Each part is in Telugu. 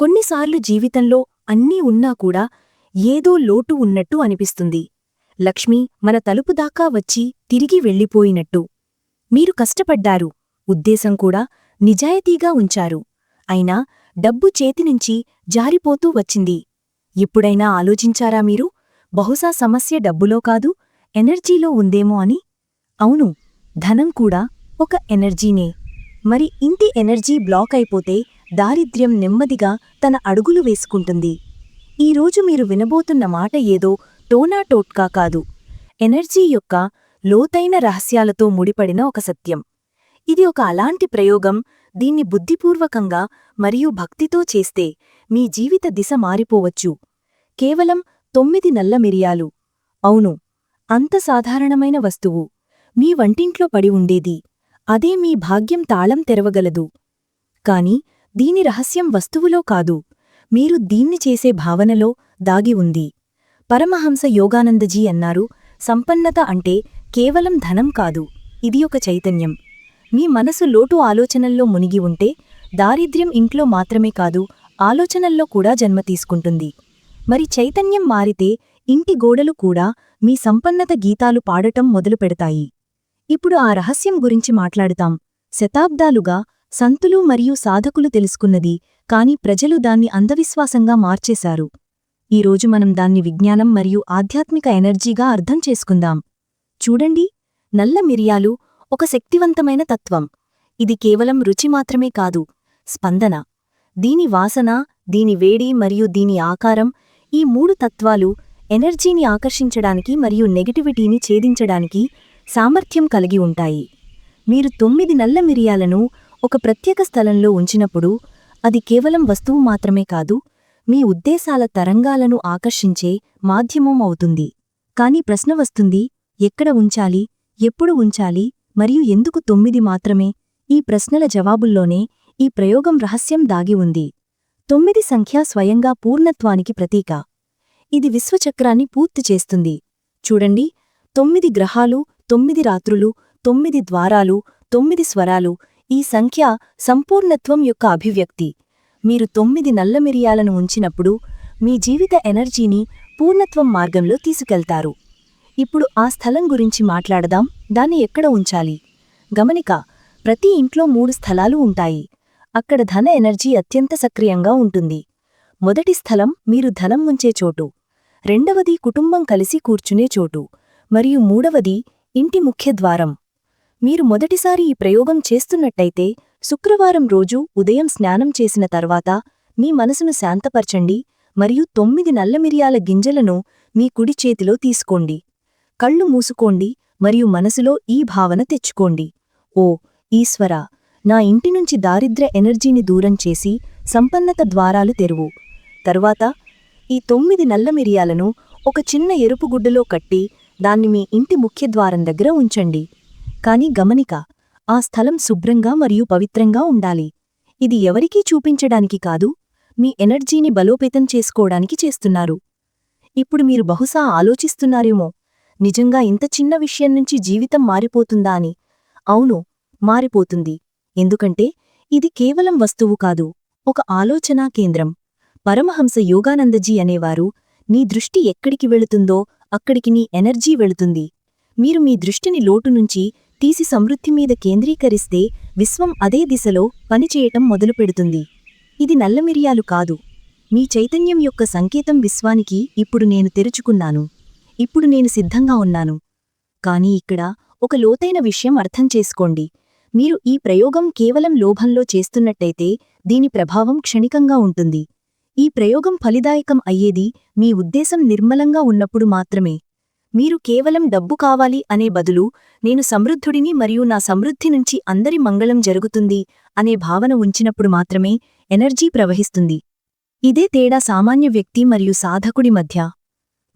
కొన్నిసార్లు జీవితంలో అన్నీ ఉన్నా కూడా ఏదో లోటు ఉన్నట్టు అనిపిస్తుంది. లక్ష్మి మన తలుపు దాకా వచ్చి తిరిగి వెళ్ళిపోయినట్టు. మీరు కష్టపడ్డారు. ఉద్దేశం కూడా నిజాయితీగా ఉంచారు. అయినా డబ్బు చేతినుంచి జారిపోతూ వచ్చింది. ఎప్పుడైనా ఆలోచించారా మీరు? బహుశా సమస్య డబ్బులో కాదు ఎనర్జీలో ఉందేమో అని? అవును ధనం కూడా ఒక ఎనర్జీనే. మరి ఇంటి ఎనర్జీ బ్లాక్ అయిపోతే దారిద్ర్యం నెమ్మదిగా తన అడుగులు వేసుకుంటుంది. ఈరోజు మీరు వినబోతున్న మాట ఏదో టోనా టోట్కా కాదు. ఎనర్జీ యొక్క లోతైన రహస్యాలతో ముడిపడిన ఒక సత్యం. ఇది ఒక అలాంటి ప్రయోగం దీన్ని బుద్ధిపూర్వకంగా మరియు భక్తితో చేస్తే మీ జీవిత దిశ మారిపోవచ్చు. కేవలం తొమ్మిది నల్ల మిరియాలు. అవును అంత సాధారణమైన వస్తువు. మీ వంటింట్లో పడి ఉండేది. అదే మీ భాగ్యం తాళం తెరవగలదు. కాని దీని రహస్యం వస్తువులో కాదు. మీరు దీన్ని చేసే భావనలో దాగి ఉంది. పరమహంస యోగానందజీ అన్నారు సంపన్నత అంటే కేవలం ధనం కాదు ఇది ఒక చైతన్యం. మీ మనసు లోటు ఆలోచనల్లో మునిగి ఉంటే దారిద్ర్యం ఇంట్లో మాత్రమే కాదు ఆలోచనల్లో కూడా జన్మ తీసుకుంటుంది. మరి చైతన్యం మారితే ఇంటి గోడలు కూడా మీ సంపన్నత గీతాలు పాడటం మొదలుపెడతాయి. ఇప్పుడు ఆ రహస్యం గురించి మాట్లాడుతాం. శతాబ్దాలుగా సంతులు మరియు సాధకులు తెలుసుకున్నది కాని ప్రజలు దాన్ని అంధవిశ్వాసంగా మార్చేశారు. ఈరోజు మనం దాన్ని విజ్ఞానం మరియు ఆధ్యాత్మిక ఎనర్జీగా అర్థం చేసుకుందాం. చూడండి నల్ల మిరియాలు ఒక శక్తివంతమైన తత్వం. ఇది కేవలం రుచి మాత్రమే కాదు స్పందన. దీని వాసన దీని వేడి మరియు దీని ఆకారం ఈ మూడు తత్వాలు ఎనర్జీని ఆకర్షించడానికి మరియు నెగటివిటీని ఛేదించడానికి సామర్థ్యం కలిగి ఉంటాయి. మీరు తొమ్మిది నల్ల మిరియాలను ఒక ప్రత్యేక స్థలంలో ఉంచినప్పుడు అది కేవలం వస్తువు మాత్రమే కాదు మీ ఉద్దేశాల తరంగాలను ఆకర్షించే మాధ్యమం అవుతుంది. కాని ప్రశ్న వస్తుంది ఎక్కడ ఉంచాలి ఎప్పుడు ఉంచాలి మరియు ఎందుకు తొమ్మిది మాత్రమే? ఈ ప్రశ్నల జవాబుల్లోనే ఈ ప్రయోగం రహస్యం దాగి ఉంది. తొమ్మిది సంఖ్య స్వయంగా పూర్ణత్వానికి ప్రతీక. ఇది విశ్వచక్రాన్ని పూర్తి చేస్తుంది. చూడండి తొమ్మిది గ్రహాలు తొమ్మిది రాత్రులు తొమ్మిది ద్వారాలు తొమ్మిది స్వరాలు ఈ సంఖ్య సంపూర్ణత్వం యొక్క అభివ్యక్తి. మీరు తొమ్మిది నల్ల మిరియాలను ఉంచినప్పుడు మీ జీవిత ఎనర్జీని పూర్ణత్వం మార్గంలో తీసుకెళ్తారు. ఇప్పుడు ఆ స్థలం గురించి మాట్లాడదాం దాన్ని ఎక్కడ ఉంచాలి? గమనిక ప్రతి ఇంట్లో మూడు స్థలాలు ఉంటాయి. అక్కడ ధన ఎనర్జీ అత్యంత సక్రియంగా ఉంటుంది. మొదటి స్థలం మీరు ధనం ఉంచే చోటు. రెండవది కుటుంబం కలిసి కూర్చునే చోటు. మరియు మూడవది ఇంటి ముఖ్యద్వారం మీరు మొదటిసారి ఈ ప్రయోగం చేస్తున్నట్టయితే శుక్రవారం రోజు ఉదయం స్నానం చేసిన తర్వాత మీ మనసును శాంతపరచండి మరియు తొమ్మిది నల్లమిరియాల గింజలను మీ కుడి చేతిలో తీసుకోండి. కళ్ళు మూసుకోండి మరియు మనసులో ఈ భావన తెచ్చుకోండి. ఓ ఈశ్వర నా ఇంటి నుంచి దారిద్ర్య ఎనర్జీని దూరం చేసి సంపన్నత ద్వారాలు తెరువు. తరువాత ఈ తొమ్మిది నల్ల మిరియాలను ఒక చిన్న ఎరుపు గుడ్డలో కట్టి దాన్ని మీ ఇంటి ముఖ్యద్వారం దగ్గర ఉంచండి. కాని గమనిక ఆ స్థలం శుభ్రంగా మరియు పవిత్రంగా ఉండాలి. ఇది ఎవరికీ చూపించడానికి కాదు మీ ఎనర్జీని బలోపేతం చేసుకోవడానికి చేస్తున్నారు. ఇప్పుడు మీరు బహుశా ఆలోచిస్తున్నారేమో నిజంగా ఇంత చిన్న విషయం నుంచి జీవితం మారిపోతుందా అని. అవును మారిపోతుంది. ఎందుకంటే ఇది కేవలం వస్తువు కాదు ఒక ఆలోచనా కేంద్రం. పరమహంస యోగానందజీ అనేవారు నీ దృష్టి ఎక్కడికి వెళుతుందో అక్కడికి నీ ఎనర్జీ వెళుతుంది. మీరు మీ దృష్టిని లోటు నుంచి తీసి సమృద్ధి మీద కేంద్రీకరిస్తే విశ్వం అదే దిశలో పనిచేయటం మొదలుపెడుతుంది ఇది నల్లమిరియాలు కాదు. మీ చైతన్యం యొక్క సంకేతం విశ్వానికి ఇప్పుడు నేను తెరుచుకున్నాను. ఇప్పుడు నేను సిద్ధంగా ఉన్నాను. కాని ఇక్కడ ఒక లోతైన విషయం అర్థం చేసుకోండి. మీరు ఈ ప్రయోగం కేవలం లోభంలో చేస్తున్నట్టయితే దీని ప్రభావం క్షణికంగా ఉంటుంది. ఈ ప్రయోగం ఫలిదాయకం అయ్యేది మీ ఉద్దేశం నిర్మలంగా ఉన్నప్పుడు మాత్రమే. మీరు కేవలం డబ్బు కావాలి అనే బదులు నేను సమృద్ధుడిని మరియు నా సమృద్ధి నుంచి అందరి మంగళం జరుగుతుంది అనే భావన ఉంచినప్పుడు మాత్రమే ఎనర్జీ ప్రవహిస్తుంది. ఇదే తేడా సామాన్య వ్యక్తి మరియు సాధకుడి మధ్య.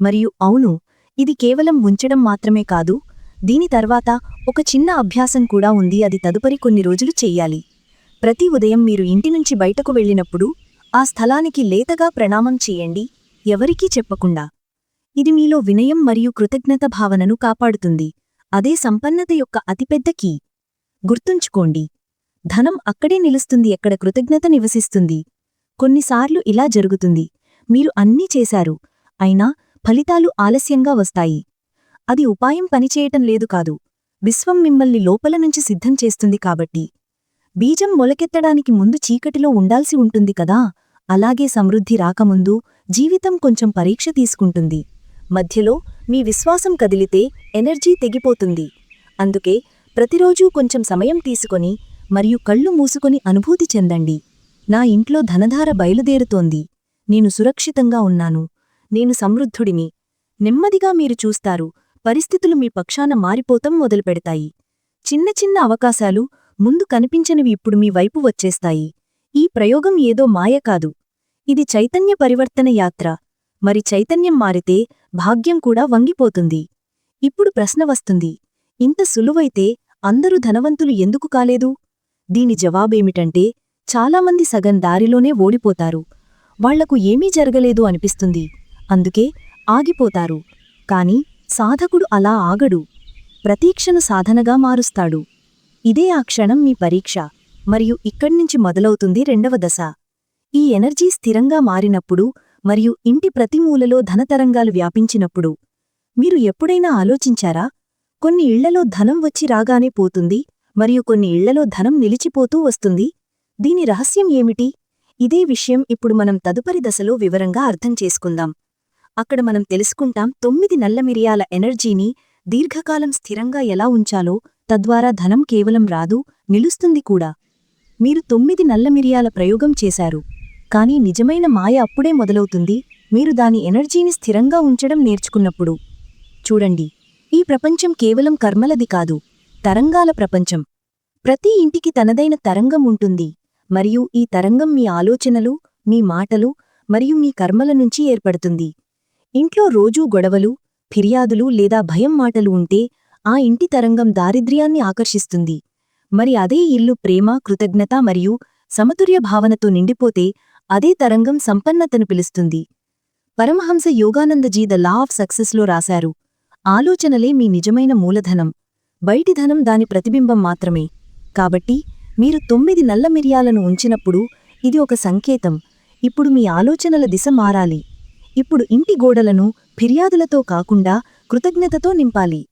మరియు అవును ఇది కేవలం ఉంచడం మాత్రమే కాదు దీని తర్వాత ఒక చిన్న అభ్యాసం కూడా ఉంది అది తదుపరి కొన్ని రోజులు చెయ్యాలి ప్రతి ఉదయం మీరు ఇంటి నుంచి బయటకు వెళ్ళినప్పుడు ఆ స్థలానికి లేతగా ప్రణామం చేయండి ఎవరికీ చెప్పకుండా. ఇది మీలో వినయం మరియు కృతజ్ఞత భావనను కాపాడుతుంది. అదే సంపన్నత యొక్క అతిపెద్ద కీ. గుర్తుంచుకోండి. ధనం అక్కడే నిలుస్తుంది ఎక్కడ కృతజ్ఞత నివసిస్తుంది. కొన్నిసార్లు ఇలా జరుగుతుంది. మీరు అన్నీ చేశారు అయినా ఫలితాలు ఆలస్యంగా వస్తాయి. అది ఉపాయం పనిచేయటం లేదు కాదు. విశ్వం మిమ్మల్ని లోపల నుంచి సిద్ధం చేస్తుంది కాబట్టి. బీజం మొలకెత్తడానికి ముందు చీకటిలో ఉండాల్సి ఉంటుంది కదా? అలాగే సమృద్ధి రాకముందు జీవితం కొంచెం పరీక్ష తీసుకుంటుంది. మధ్యలో మీ విశ్వాసం కదిలితే ఎనర్జీ తెగిపోతుంది. అందుకే ప్రతిరోజూ కొంచెం సమయం తీసుకొని మరియు కళ్ళు మూసుకొని అనుభూతి చెందండి. నా ఇంట్లో ధనధార బయలుదేరుతోంది. నేను సురక్షితంగా ఉన్నాను. నేను సమృద్ధుడిని. నెమ్మదిగా మీరు చూస్తారు పరిస్థితులు మీ పక్షాన మారిపోతం మొదలుపెడతాయి. చిన్న చిన్న అవకాశాలు ముందు కనిపించనివి ఇప్పుడు మీ వైపు వచ్చేస్తాయి. ఈ ప్రయోగం ఏదో మాయ కాదు. ఇది చైతన్య పరివర్తన యాత్ర. మరి చైతన్యం మారితే భాగ్యం కూడా వంగిపోతుంది. ఇప్పుడు ప్రశ్న వస్తుంది. ఇంత సులువైతే అందరూ ధనవంతులు ఎందుకు కాలేదు? దీని జవాబేమిటంటే చాలామంది సగం దారిలోనే ఓడిపోతారు. వాళ్ళకు ఏమీ జరగలేదు అనిపిస్తుంది. అందుకే ఆగిపోతారు. కాని సాధకుడు అలా ఆగడు. ప్రతీక్షను సాధనగా మారుస్తాడు. ఇదే ఆ క్షణం మీ పరీక్ష. మరియు ఇక్కడ్నుంచి మొదలవుతుంది రెండవ దశ. ఈ ఎనర్జీ స్థిరంగా మారినప్పుడు మరియు ఇంటి ప్రతి మూలలో ధనతరంగాలు వ్యాపించినప్పుడు మీరు ఎప్పుడైనా ఆలోచించారా? కొన్ని ఇళ్ళలో ధనం వచ్చి రాగానే పోతుంది మరియు కొన్ని ఇళ్ళలో ధనం నిలిచిపోతూ వస్తుంది. దీని రహస్యం ఏమిటి? ఇదే విషయం ఇప్పుడు మనం తదుపరి దశలో వివరంగా అర్థం చేసుకుందాం. అక్కడ మనం తెలుసుకుంటాం తొమ్మిది నల్ల మిరియాల ఎనర్జీని దీర్ఘకాలం స్థిరంగా ఎలా ఉంచాలో తద్వారా ధనం కేవలం రాదు నిలుస్తుంది కూడా. మీరు తొమ్మిది నల్ల మిరియాల ప్రయోగం చేశారు. కానీ నిజమైన మాయ అప్పుడే మొదలవుతుంది. మీరు దాని ఎనర్జీని స్థిరంగా ఉంచడం నేర్చుకున్నప్పుడు. చూడండి. ఈ ప్రపంచం కేవలం కర్మలది కాదు. తరంగాల ప్రపంచం. ప్రతి ఇంటికి తనదైన తరంగం ఉంటుంది. మరియు ఈ తరంగం మీ ఆలోచనలు మీ మాటలు మరియు మీ కర్మల నుంచి ఏర్పడుతుంది. ఇంట్లో రోజూ గొడవలు ఫిర్యాదులు లేదా భయం మాటలు ఉంటే ఆ ఇంటి తరంగం దారిద్ర్యాన్ని ఆకర్షిస్తుంది. మరి అదే ఇల్లు ప్రేమ కృతజ్ఞత మరియు సమతుల్య భావనతో నిండిపోతే అదే తరంగం సంపన్నతను పిలుస్తుంది. Paramahansa Yoganandaji the law of సక్సెస్లో రాశారు. ఆలోచనలే మీ నిజమైన మూలధనం. బయటి ధనం దాని ప్రతిబింబం మాత్రమే. కాబట్టి మీరు తొమ్మిది నల్ల మిరియాలను ఉంచినప్పుడు ఇది ఒక సంకేతం. ఇప్పుడు మీ ఆలోచనల దిశ మారాలి. ఇప్పుడు ఇంటి గోడలను ఫిర్యాదులతో కాకుండా కృతజ్ఞతతో నింపాలి.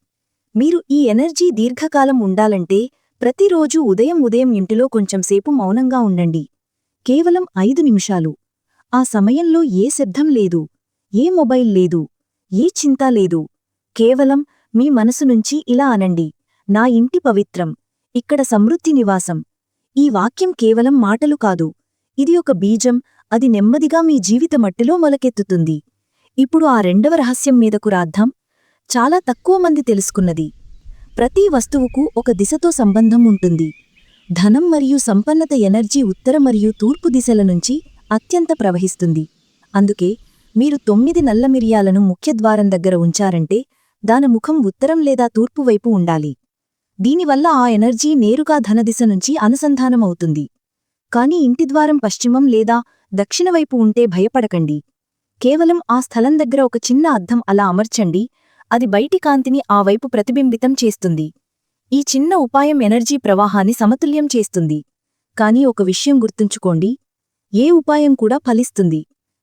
మీరు ఈ ఎనర్జీ దీర్ఘకాలం ఉండాలంటే ప్రతిరోజూ ఉదయం ఉదయం ఇంటిలో కొంచెంసేపు మౌనంగా ఉండండి. కేవలం ఐదు నిమిషాలు. ఆ సమయంలో ఏ శబ్దం లేదు ఏ మొబైల్ లేదు ఏ చింత లేదు. కేవలం మీ మనసు నుంచి ఇలా అనండి నా ఇంటి పవిత్రం ఇక్కడ సమృద్ధి నివాసం. ఈ వాక్యం కేవలం మాటలు కాదు ఇది ఒక బీజం అది నెమ్మదిగా మీ జీవిత మట్టిలో మొలకెత్తుతుంది. ఇప్పుడు ఆ రెండవ రహస్యం మీదకు రాద్దాం. చాలా తక్కువ మంది తెలుసుకున్నది. ప్రతి వస్తువుకు ఒక దిశతో సంబంధం ఉంటుంది. ధనం మరియు సంపన్నత ఎనర్జీ ఉత్తర మరియు తూర్పు దిశల నుంచి అత్యంత ప్రవహిస్తుంది. అందుకే మీరు తొమ్మిది నల్ల మిరియాలను ముఖ్యద్వారం దగ్గర ఉంచారంటే దాని ముఖం ఉత్తరం లేదా తూర్పు వైపు ఉండాలి. దీనివల్ల ఆ ఎనర్జీ నేరుగా ధనదిశ నుంచి అనుసంధానమవుతుంది కాని ఇంటిద్వారం పశ్చిమం లేదా దక్షిణవైపు ఉంటే భయపడకండి. కేవలం ఆ స్థలం దగ్గర ఒక చిన్న అద్దం అలా అమర్చండి అది బయటి కాంతిని ఆ వైపు ప్రతిబింబితం చేస్తుంది. ఈ చిన్న ఉపాయం ఎనర్జీ ప్రవాహాన్ని సమతుల్యం చేస్తుంది. కానీ ఒక విషయం గుర్తుంచుకోండి. ఏ ఉపాయం కూడా ఫలిస్తుంది.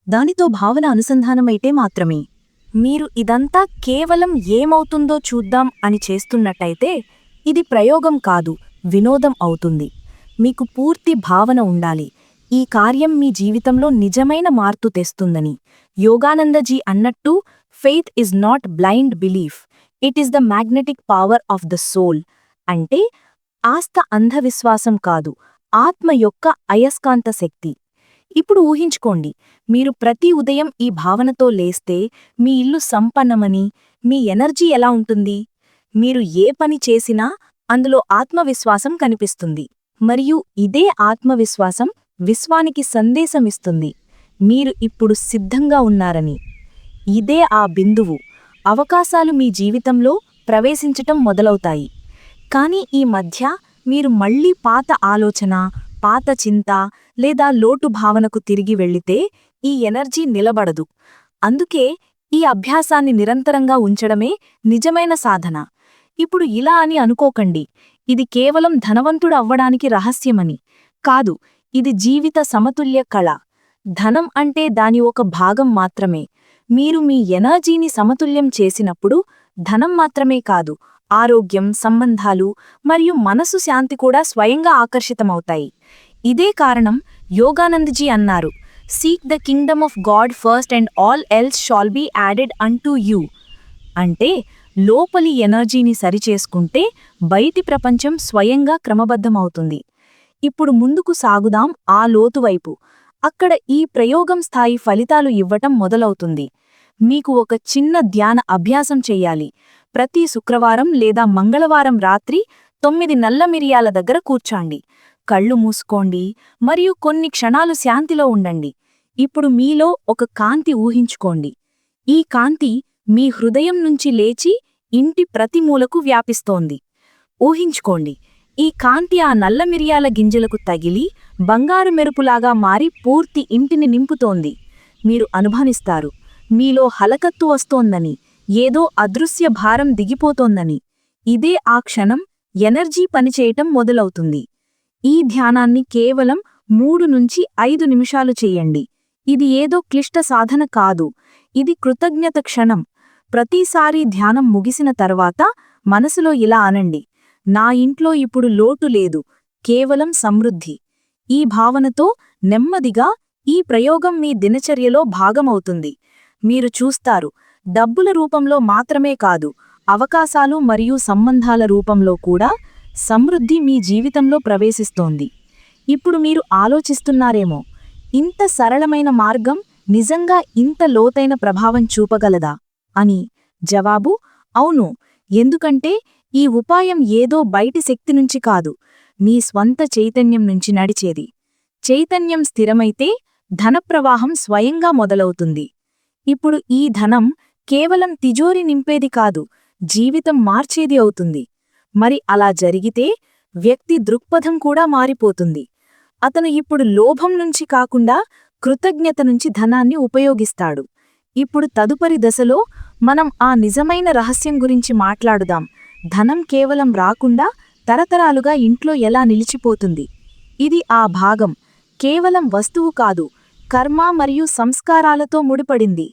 దానితో భావన అనుసంధానమైతే మాత్రమే. మీరు ఇదంతా కేవలం ఏమవుతుందో చూద్దాం అని చేస్తున్నట్టయితే ఇది ప్రయోగం కాదు వినోదం అవుతుంది. మీకు పూర్తి భావన ఉండాలి. ఈ కార్యం మీ జీవితంలో నిజమైన మార్పు తెస్తుందని. యోగానందజీ అన్నట్టు faith is not blind belief. It is the magnetic power of the soul. అంటే ఆస్థ అంధవిశ్వాసం కాదు ఆత్మ యొక్క అయస్కాంత శక్తి. ఇప్పుడు ఊహించుకోండి మీరు ప్రతి ఉదయం ఈ భావనతో లేస్తే మీ ఇల్లు సంపన్నమని మీ ఎనర్జీ ఎలా ఉంటుంది? మీరు ఏ పని చేసినా అందులో ఆత్మవిశ్వాసం కనిపిస్తుంది. మరియు ఇదే ఆత్మవిశ్వాసం విశ్వానికి సందేశమిస్తుంది మీరు ఇప్పుడు సిద్ధంగా ఉన్నారని. ఇదే ఆ బిందువు. అవకాశాలు మీ జీవితంలో ప్రవేశించటం మొదలవుతాయి. కానీ ఈ మధ్య మీరు మళ్ళీ పాత ఆలోచన పాత చింత లేదా లోటు భావనకు తిరిగి వెళ్ళితే ఈ ఎనర్జీ నిలబడదు. అందుకే ఈ అభ్యాసాన్ని నిరంతరంగా ఉంచడమే నిజమైన సాధన. ఇప్పుడు ఇలా అని అనుకోకండి. ఇది కేవలం ధనవంతుడు అవ్వడానికి రహస్యమని. కాదు ఇది జీవిత సమతుల్య కళ. ధనం అంటే దాని ఒక భాగం మాత్రమే. మీరు మీ ఎనర్జీని సమతుల్యం చేసినప్పుడు ధనం మాత్రమే కాదు ఆరోగ్యం సంబంధాలు మరియు మనసు శాంతి కూడా స్వయంగా ఆకర్షితమవుతాయి. ఇదే కారణం యోగానందజీ అన్నారు. Seek the kingdom of God first and all else shall be added unto you అంటే లోపలి ఎనర్జీని సరిచేసుకుంటే బయటి ప్రపంచం స్వయంగా క్రమబద్ధమవుతుంది. ఇప్పుడు ముందుకు సాగుదాం ఆ లోతువైపు అక్కడ ఈ ప్రయోగం స్థాయి ఫలితాలు ఇవ్వటం మొదలవుతుంది. మీకు ఒక చిన్న ధ్యాన అభ్యాసం చెయ్యాలి ప్రతి శుక్రవారం లేదా మంగళవారం రాత్రి తొమ్మిది నల్ల మిరియాల దగ్గర కూర్చోండి. కళ్ళు మూసుకోండి మరియు కొన్ని క్షణాలు శాంతిలో ఉండండి. ఇప్పుడు మీలో ఒక కాంతి ఊహించుకోండి. ఈ కాంతి మీ హృదయం నుంచి లేచి ఇంటి ప్రతి మూలకు వ్యాపిస్తోంది. ఊహించుకోండి. ఈ కాంతి ఆ నల్ల మిరియాల గింజలకు తగిలి బంగారు మెరుపులాగా మారి పూర్తి ఇంటిని నింపుతోంది. మీరు అనుభవిస్తారు. మీలో హలకత్తు వస్తోందని. ఏదో అదృశ్య భారం దిగిపోతోందని. ఇదే ఆ క్షణం ఎనర్జీ పనిచేయటం మొదలవుతుంది. ఈ ధ్యానాన్ని కేవలం మూడు నుంచి ఐదు నిమిషాలు చెయ్యండి ఇది ఏదో క్లిష్ట సాధన కాదు. ఇది కృతజ్ఞత క్షణం. ప్రతిసారీ ధ్యానం ముగిసిన తర్వాత మనసులో ఇలా అనండి. నా ఇంట్లో ఇప్పుడు లోటు లేదు. కేవలం సమృద్ధి. ఈ భావనతో నెమ్మదిగా ఈ ప్రయోగం మీ దినచర్యలో భాగమవుతుంది. మీరు చూస్తారు డబ్బుల రూపంలో మాత్రమే కాదు అవకాశాలు మరియు సంబంధాల రూపంలో కూడా సమృద్ధి మీ జీవితంలో ప్రవేశిస్తోంది. ఇప్పుడు మీరు ఆలోచిస్తున్నారేమో ఇంత సరళమైన మార్గం నిజంగా ఇంత లోతైన ప్రభావం చూపగలదా? అని జవాబు అవును ఎందుకంటే ఈ ఉపాయం ఏదో బయటి శక్తి నుంచి కాదు మీ స్వంత చైతన్యం నుంచి నడిచేది. చైతన్యం స్థిరమైతే ధనప్రవాహం స్వయంగా మొదలవుతుంది. ఇప్పుడు ఈ ధనం కేవలం తిజోరి నింపేది కాదు జీవితం మార్చేది అవుతుంది. మరి అలా జరిగితే వ్యక్తి దృక్పథం కూడా మారిపోతుంది. అతను ఇప్పుడు లోభం నుంచి కాకుండా కృతజ్ఞత నుంచి ధనాన్ని ఉపయోగిస్తాడు. ఇప్పుడు తదుపరి దశలో మనం ఆ నిజమైన రహస్యం గురించి మాట్లాడుదాం. ధనం కేవలం రాకుండా తరతరాలుగా ఇంట్లో ఎలా నిలిచిపోతుంది? ఇది ఆ భాగం. కేవలం వస్తువు కాదు కర్మ మరియు సంస్కారాలతో ముడిపడింది.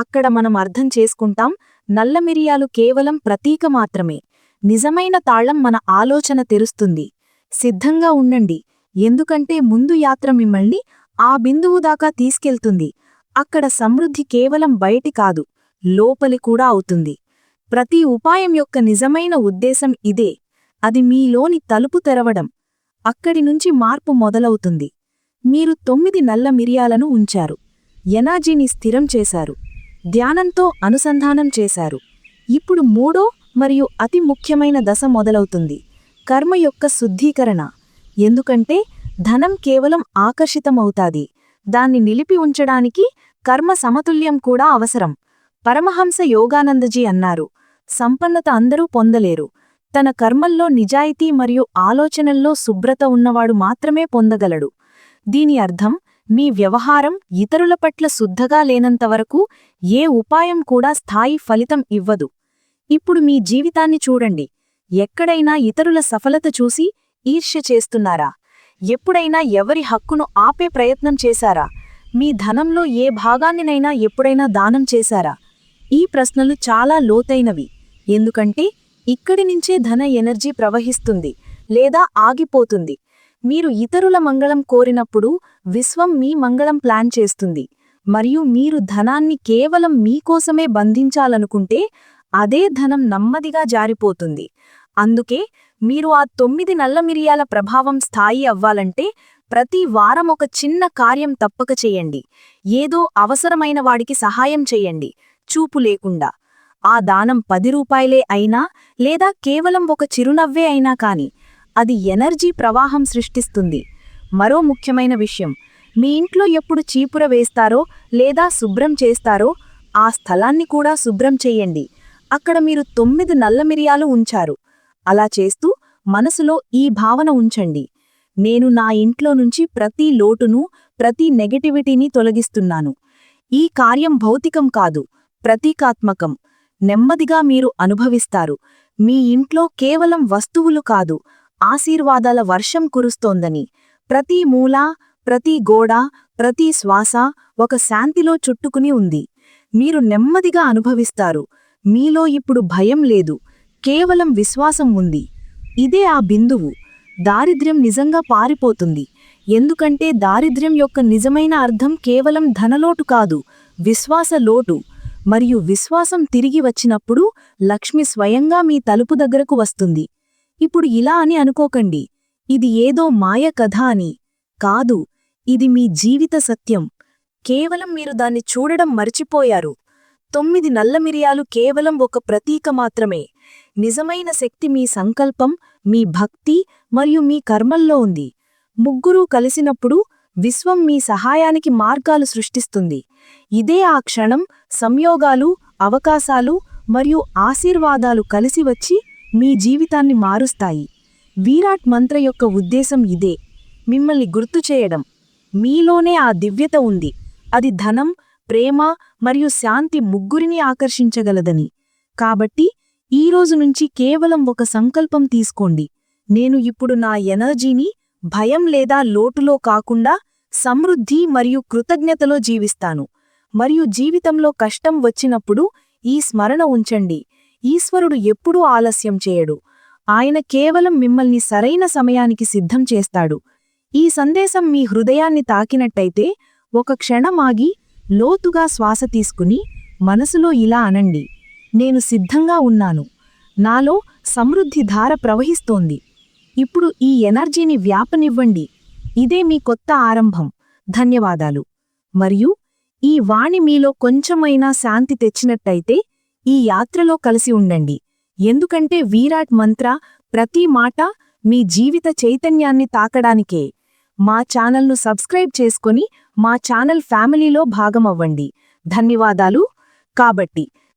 అక్కడ మనం అర్థం చేసుకుంటాం నల్ల మిరియాలు కేవలం ప్రతీక మాత్రమే. నిజమైన తాళం మన ఆలోచన తెరుస్తుంది. సిద్ధంగా ఉండండి. ఎందుకంటే ముందు యాత్ర మిమ్మల్ని ఆ బిందువు దాకా తీసుకెళ్తుంది. అక్కడ సమృద్ధి కేవలం బయటి కాదు లోపలి కూడా అవుతుంది. ప్రతి ఉపాయం యొక్క నిజమైన ఉద్దేశం ఇదే. అది మీలోని తలుపు తెరవడం. అక్కడి నుంచి మార్పు మొదలవుతుంది. మీరు తొమ్మిది నల్ల మిరియాలను ఉంచారు. ఎనాజీని స్థిరం చేశారు. ధ్యానంతో అనుసంధానం చేశారు. ఇప్పుడు మూడో మరియు అతి ముఖ్యమైన దశ మొదలవుతుంది. కర్మ యొక్క శుద్ధీకరణ. ఎందుకంటే ధనం కేవలం ఆకర్షితమవుతాది. దాన్ని నిలిపి ఉంచడానికి కర్మ సమతుల్యం కూడా అవసరం. పరమహంస యోగానందజీ అన్నారు. సంపన్నత అందరూ పొందలేరు. తన కర్మల్లో నిజాయితీ మరియు ఆలోచనల్లో శుభ్రత ఉన్నవాడు మాత్రమే పొందగలడు. దీని అర్థం మీ వ్యవహారం ఇతరుల పట్ల శుద్ధగా లేనంతవరకు ఏ ఉపాయం కూడా స్థాయి ఫలితం ఇవ్వదు. ఇప్పుడు మీ జీవితాన్ని చూడండి. ఎక్కడైనా ఇతరుల సఫలత చూసి ఈర్ష్య చేస్తున్నారా? ఎప్పుడైనా ఎవరి హక్కును ఆపే ప్రయత్నం చేశారా? మీ ధనంలో ఏ భాగాన్నినైనా ఎప్పుడైనా దానం చేశారా? ఈ ప్రశ్నలు చాలా లోతైనవి. ఎందుకంటే ఇక్కడి నుంచే ధన ఎనర్జీ ప్రవహిస్తుంది లేదా ఆగిపోతుంది. మీరు ఇతరుల మంగళం కోరినప్పుడు విశ్వం మీ మంగళం ప్లాన్ చేస్తుంది. మరియు మీరు ధనాన్ని కేవలం మీకోసమే బంధించాలనుకుంటే అదే ధనం నెమ్మదిగా జారిపోతుంది. అందుకే మీరు ఆ తొమ్మిది నల్ల మిరియాల ప్రభావం స్థాయి అవ్వాలంటే ప్రతి వారం ఒక చిన్న కార్యం తప్పక చేయండి. ఏదో అవసరమైన వాడికి సహాయం చెయ్యండి చూపు లేకుండా. ఆ దానం పది రూపాయలే అయినా లేదా కేవలం ఒక చిరునవ్వే అయినా కాని అది ఎనర్జీ ప్రవాహం సృష్టిస్తుంది. మరో ముఖ్యమైన విషయం మీ ఇంట్లో ఎప్పుడు చీపుర వేస్తారో లేదా శుభ్రం చేస్తారో ఆ స్థలాన్ని కూడా శుభ్రం చేయండి. అక్కడ మీరు తొమ్మిది నల్ల మిరియాలు ఉంచారు. అలా చేస్తూ మనసులో ఈ భావన ఉంచండి. నేను నా ఇంట్లో నుంచి ప్రతి లోటును ప్రతి నెగటివిటీని తొలగిస్తున్నాను. ఈ కార్యం భౌతికం కాదు ప్రతీకాత్మకం. నెమ్మదిగా మీరు అనుభవిస్తారు. మీ ఇంట్లో కేవలం వస్తువులు కాదు ఆశీర్వాదాల వర్షం కురుస్తోందని. ప్రతి మూల ప్రతి గోడ ప్రతి శ్వాస ఒక శాంతిలో చుట్టుకుని ఉంది. మీరు నెమ్మదిగా అనుభవిస్తారు. మీలో ఇప్పుడు భయం లేదు. కేవలం విశ్వాసం ఉంది. ఇదే ఆ బిందువు. దారిద్ర్యం నిజంగా పారిపోతుంది. ఎందుకంటే దారిద్ర్యం యొక్క నిజమైన అర్థం కేవలం ధనలోటు కాదు విశ్వాస లోటు. మరియు విశ్వాసం తిరిగి వచ్చినప్పుడు లక్ష్మి స్వయంగా మీ తలుపు దగ్గరకు వస్తుంది. ఇప్పుడు ఇలా అని అనుకోకండి. ఇది ఏదో మాయ కథ అని. కాదు ఇది మీ జీవిత సత్యం. కేవలం మీరు దాన్ని చూడడం మర్చిపోయారు. తొమ్మిది నల్ల మిరియాలు కేవలం ఒక ప్రతీక మాత్రమే. నిజమైన శక్తి మీ సంకల్పం మీ భక్తి మరియు మీ కర్మల్లో ఉంది. ముగ్గురూ కలిసినప్పుడు విశ్వం మీ సహాయానికి మార్గాలు సృష్టిస్తుంది. ఇదే ఆ క్షణం సంయోగాలు అవకాశాలు మరియు ఆశీర్వాదాలు కలిసి వచ్చి మీ జీవితాన్ని మారుస్తాయి. విరాట్ మంత్ర యొక్క ఉద్దేశం ఇదే. మిమ్మల్ని గుర్తు చేయడం. మీలోనే ఆ దివ్యత ఉంది. అది ధనం ప్రేమ మరియు శాంతి ముగ్గురిని ఆకర్షించగలదని. కాబట్టి ఈ రోజు నుంచి కేవలం ఒక సంకల్పం తీసుకోండి. నేను ఇప్పుడు నా ఎనర్జీని భయం లేదా లోటులో కాకుండా సమృద్ధి మరియు కృతజ్ఞతలో జీవిస్తాను. మరియు జీవితంలో కష్టం వచ్చినప్పుడు ఈ స్మరణ ఉంచండి. ఈశ్వరుడు ఎప్పుడూ ఆలస్యం చేయడు. ఆయన కేవలం మిమ్మల్ని సరైన సమయానికి సిద్ధం చేస్తాడు. ఈ సందేశం మీ హృదయాన్ని తాకినట్టయితే ఒక క్షణమాగి లోతుగా శ్వాస తీసుకుని మనసులో ఇలా అనండి. నేను సిద్ధంగా ఉన్నాను. నాలో సమృద్ధి ధార ప్రవహిస్తోంది. ఇప్పుడు ఈ ఎనర్జీని వ్యాపనివ్వండి. ఇదే మీ కొత్త ఆరంభం. ధన్యవాదాలు. మరియు ఈ వాణి మీలో కొంచెమైనా శాంతి తెచ్చినట్టయితే ఈ యాత్రలో కలిసి ఉండండి. ఎందుకంటే వీరాట్ మంత్ర ప్రతి మాట మీ జీవిత చైతన్యాన్ని తాకడానికే. మా ఛానల్ను సబ్స్క్రైబ్ చేసుకొని మా ఛానల్ ఫ్యామిలీలో భాగమవ్వండి. ధన్యవాదాలు. కాబట్టి